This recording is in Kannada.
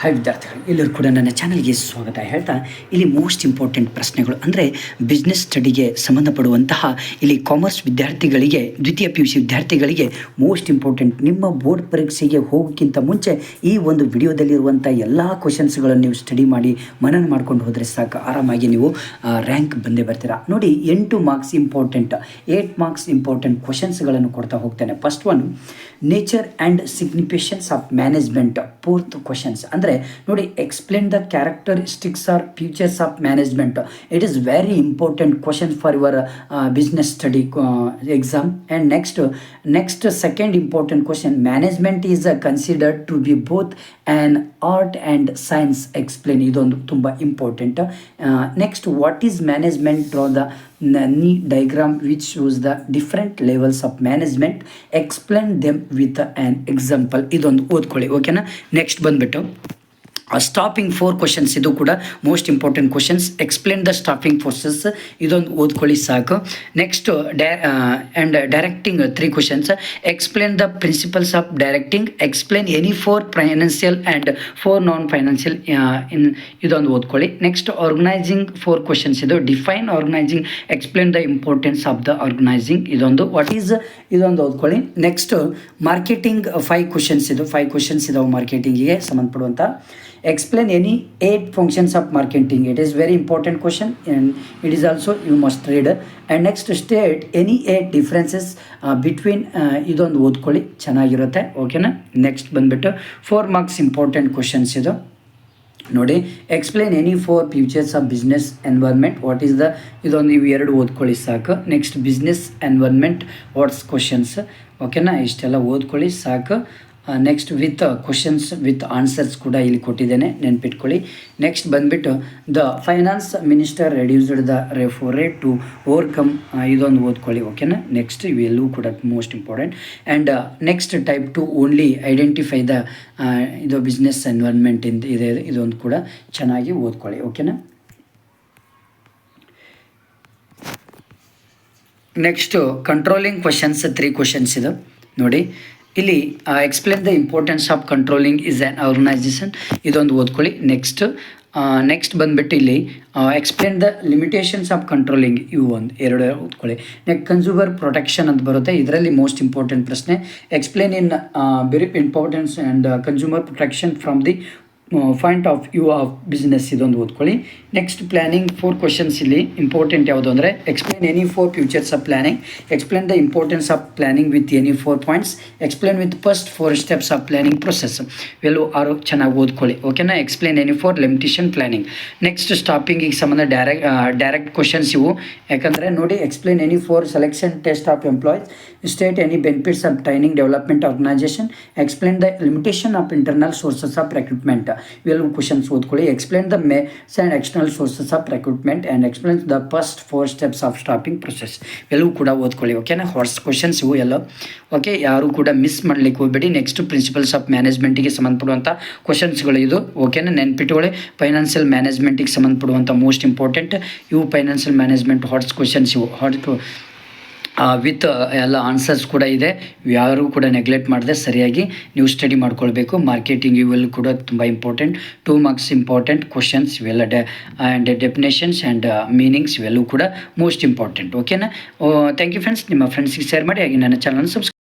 ಹಾಯ್ ವಿದ್ಯಾರ್ಥಿಗಳು, ಎಲ್ಲರೂ ಕೂಡ ನನ್ನ ಚಾನಲ್ಗೆ ಸ್ವಾಗತ. ಹೇಳ್ತಾ, ಇಲ್ಲಿ ಮೋಸ್ಟ್ ಇಂಪಾರ್ಟೆಂಟ್ ಪ್ರಶ್ನೆಗಳು ಅಂದರೆ ಬಿಸ್ನೆಸ್ ಸ್ಟಡಿಗೆ ಸಂಬಂಧಪಡುವಂತಹ ಇಲ್ಲಿ ಕಾಮರ್ಸ್ ವಿದ್ಯಾರ್ಥಿಗಳಿಗೆ, ದ್ವಿತೀಯ ಪಿ ಯು ಸಿ ವಿದ್ಯಾರ್ಥಿಗಳಿಗೆ ಮೋಸ್ಟ್ ಇಂಪಾರ್ಟೆಂಟ್ ನಿಮ್ಮ ಬೋರ್ಡ್ ಪರೀಕ್ಷೆಗೆ ಹೋಗೋಕ್ಕಿಂತ ಮುಂಚೆ ಈ ಒಂದು ವಿಡಿಯೋದಲ್ಲಿರುವಂಥ ಎಲ್ಲ ಕ್ವಶನ್ಸ್ಗಳನ್ನು ನೀವು ಸ್ಟಡಿ ಮಾಡಿ, ಮನನ ಮಾಡ್ಕೊಂಡು ಹೋದರೆ ಸಾಕು. ಆರಾಮಾಗಿ ನೀವು ರ್ಯಾಂಕ್ ಬಂದೇ ಬರ್ತೀರಾ. ನೋಡಿ, ಎಂಟು marks important eight marks important ಕ್ವಶನ್ಸ್ಗಳನ್ನು ಕೊಡ್ತಾ ಹೋಗ್ತೇನೆ. First one nature and significations of management fourth questions ಅಂದರೆ ನೋಡಿ explain the characteristics or features of management it is very important question for your business study exam and next next second important question management is considered to be both an art and science explain ಇದೊಂದು ತುಂಬ important next what is management draw the neat diagram which shows the different levels of management explain them with an example ಇದೊಂದು ಓದ್ಕೊಳ್ಳಿ ಓಕೆನಾ ನೆಕ್ಸ್ಟ್ ಬಂದುಬಿಟ್ಟು. ಸ್ಟಾಪಿಂಗ್ ಫೋರ್ ಕ್ವಶನ್ಸ್ ಇದು ಕೂಡ most important questions explain the staffing forces ಇದೊಂದು ಓದ್ಕೊಳ್ಳಿ ಸಾಕು. Next die and directing three questions explain the principles of directing explain any four financial and four non financial in ಇದೊಂದು ಓದ್ಕೊಳ್ಳಿ. ನೆಕ್ಸ್ಟ್ ಆರ್ಗನೈಸಿಂಗ್ ಫೋರ್ ಕ್ವಶನ್ಸ್ ಇದು. Define organising explain the importance of the organising ಇದೊಂದು. ವಾಟ್ ಈಸ್ ಇದೊಂದು ಓದ್ಕೊಳ್ಳಿ. ನೆಕ್ಸ್ಟ್ ಮಾರ್ಕೆಟಿಂಗ್ ಫೈವ್ ಕ್ವಶನ್ಸ್ ಇದು. ಫೈವ್ ಕ್ವಶನ್ಸ್ ಇದಾವೆ ಮಾರ್ಕೆಟಿಂಗಿಗೆ ಸಂಬಂಧಪಡುವಂಥ. Explain any eight functions of marketing. It is very important question and it is also you must read. And next state any eight differences uh, between uh, ಇದೊಂದು ಓದ್ಕೊಳ್ಳಿ. ಚೆನ್ನಾಗಿರುತ್ತೆ. ಓಕೆನಾ ನೆಕ್ಸ್ಟ್ ಬಂದುಬಿಟ್ಟು ಫೋರ್ ಮಾರ್ಕ್ಸ್ ಇಂಪಾರ್ಟೆಂಟ್ ಕ್ವಶನ್ಸ್ ಇದು. ನೋಡಿ explain any four features of business environment what is the ಇದೊಂದು ಇವು ಎರಡು ಓದ್ಕೊಳ್ಳಿ ಸಾಕು. Next business environment what's questions ಓಕೆನಾ ಇಷ್ಟೆಲ್ಲ ಓದ್ಕೊಳ್ಳಿ ಸಾಕು. Next with questions with answers ಕೂಡ ಇಲ್ಲಿ ಕೊಟ್ಟಿದ್ದೇನೆ, ನೆನ್ಪಿಟ್ಕೊಳ್ಳಿ. ನೆಕ್ಸ್ಟ್ ಬಂದುಬಿಟ್ಟು the finance minister reduced the repo rate to overcome ಇದೊಂದು ಓದ್ಕೊಳ್ಳಿ ಓಕೆನಾ ನೆಕ್ಸ್ಟ್ ಇವೆಲ್ಲವೂ ಕೂಡ most important and next type two only identify the ಇದು ಬಿಸ್ನೆಸ್ ಎನ್ವೈರ್ಮೆಂಟ್ ಇಂದ ಇದೆ, ಇದೊಂದು ಕೂಡ ಚೆನ್ನಾಗಿ ಓದ್ಕೊಳ್ಳಿ ಓಕೆನಾ next controlling questions three questions ಇದು. ನೋಡಿ ಇಲ್ಲಿ explain the importance of controlling is an organisation ಇದೊಂದು ಓದ್ಕೊಳ್ಳಿ. ನೆಕ್ಸ್ಟ್ ನೆಕ್ಸ್ಟ್ ಬಂದ್ಬಿಟ್ಟು ಇಲ್ಲಿ explain the limitations of controlling ಇವು ಒಂದು, ಎರಡು ಓದ್ಕೊಳ್ಳಿ. ನೆಕ್ಸ್ಟ್ ಕನ್ಸ್ಯೂಮರ್ ಪ್ರೊಟೆಕ್ಷನ್ ಅಂತ ಬರುತ್ತೆ. ಇದರಲ್ಲಿ ಮೋಸ್ಟ್ ಇಂಪಾರ್ಟೆಂಟ್ ಪ್ರಶ್ನೆ. Explain in very importance and consumer protection from the point of view of business ಇದೊಂದು ಓದ್ಕೊಳ್ಳಿ. ನೆಕ್ಸ್ಟ್ ಪ್ಲ್ಯಾನಿಂಗ್ ಫೋರ್ ಕ್ವಶನ್ಸ್ ಇಲ್ಲಿ ಇಂಪಾರ್ಟೆಂಟ್ ಯಾವುದು ಅಂದರೆ explain any four features of planning explain the importance of planning with any four points explain with first four steps of planning process ಇವೆಲ್ಲೂ ಆರು ಚೆನ್ನಾಗಿ ಓದ್ಕೊಳ್ಳಿ. ಓಕೆನಾ explain any four limitation planning next ಸ್ಟಾಪಿಂಗಿಗೆ ಸಂಬಂಧ ಡೈರೆಕ್ಟ್ ಡೈರೆಕ್ಟ್ ಕ್ವಶನ್ಸ್ ಇವು. ಯಾಕಂದರೆ ನೋಡಿ explain any four selection test of employees state any benefits of training development organisation explain the limitation of internal sources of recruitment ಇವೆಲ್ಲವೂ ಕ್ವಶನ್ಸ್ ಓದ್ಕೊಳ್ಳಿ. Explain the maze and external sources of recruitment and explain the first four steps of staffing process ಎಲ್ಲವೂ ಕೂಡ ಓದ್ಕೊಳ್ಳಿ ಓಕೆನಾ ಹಾರ್ಸ್ ಕ್ವಶನ್ಸ್ ಇವು ಎಲ್ಲ ಓಕೆ ಯಾರು ಕೂಡ ಮಿಸ್ ಮಾಡಲಿಕ್ಕೆ ಹೋಗಬೇಡಿ. ನೆಕ್ಸ್ಟ್ ಪ್ರಿನ್ಸಿಪಲ್ಸ್ ಆಫ್ ಮ್ಯಾನೇಜ್ಮೆಂಟಿಗೆ ಸಂಬಂಧಪಡುವಂಥ ಕ್ವಶನ್ಸ್ಗಳು ಇದು ಓಕೆನಾ ನೆನ್ಪಿಟ್ಟುಕೊಳ್ಳಿ ಫೈನಾನ್ಷಿಯಲ್ ಮ್ಯಾನೇಜ್ಮೆಂಟಿಗೆ ಸಂಬಂಧಪಡುವಂಥ ಮೋಸ್ಟ್ ಇಂಪಾರ್ಟೆಂಟ್ ಇವು. ಫೈನಾನ್ಷಿಯಲ್ ಮ್ಯಾನೇಜ್ಮೆಂಟ್ ಹಾಟ್ಸ್ ಕ್ವಶನ್ಸ್ ಇವು. ಹಾಟ್ ವಿತ್ ಎಲ್ಲ ಆನ್ಸರ್ಸ್ ಕೂಡ ಇದೆ. ಯಾರೂ ಕೂಡ ನೆಗ್ಲೆಕ್ಟ್ ಮಾಡದೆ ಸರಿಯಾಗಿ ನೀವು ಸ್ಟಡಿ ಮಾಡ್ಕೊಳ್ಬೇಕು. ಮಾರ್ಕೆಟಿಂಗ್ ಇವೆಲ್ಲ ಕೂಡ ತುಂಬ important two marks important questions ಇವೆಲ್ಲ ಡೆ ಆ್ಯಂಡ್ ಡೆಫಿನೇಷನ್ಸ್ ಆ್ಯಂಡ್ ಮೀನಿಂಗ್ಸ್ ಇವೆಲ್ಲವೂ ಕೂಡ ಮೋಸ್ಟ್ ಇಂಪಾರ್ಟೆಂಟ್ ಓಕೆನಾ ಥ್ಯಾಂಕ್ ಯು ಫ್ರೆಂಡ್ಸ್ ನಿಮ್ಮ ಫ್ರೆಂಡ್ಸಿಗೆ ಶೇರ್ ಮಾಡಿ, ಹಾಗೆ ನನ್ನ ಚಾನಲ್ ಸಬ್ಸ್ಕ್ರೈಬ್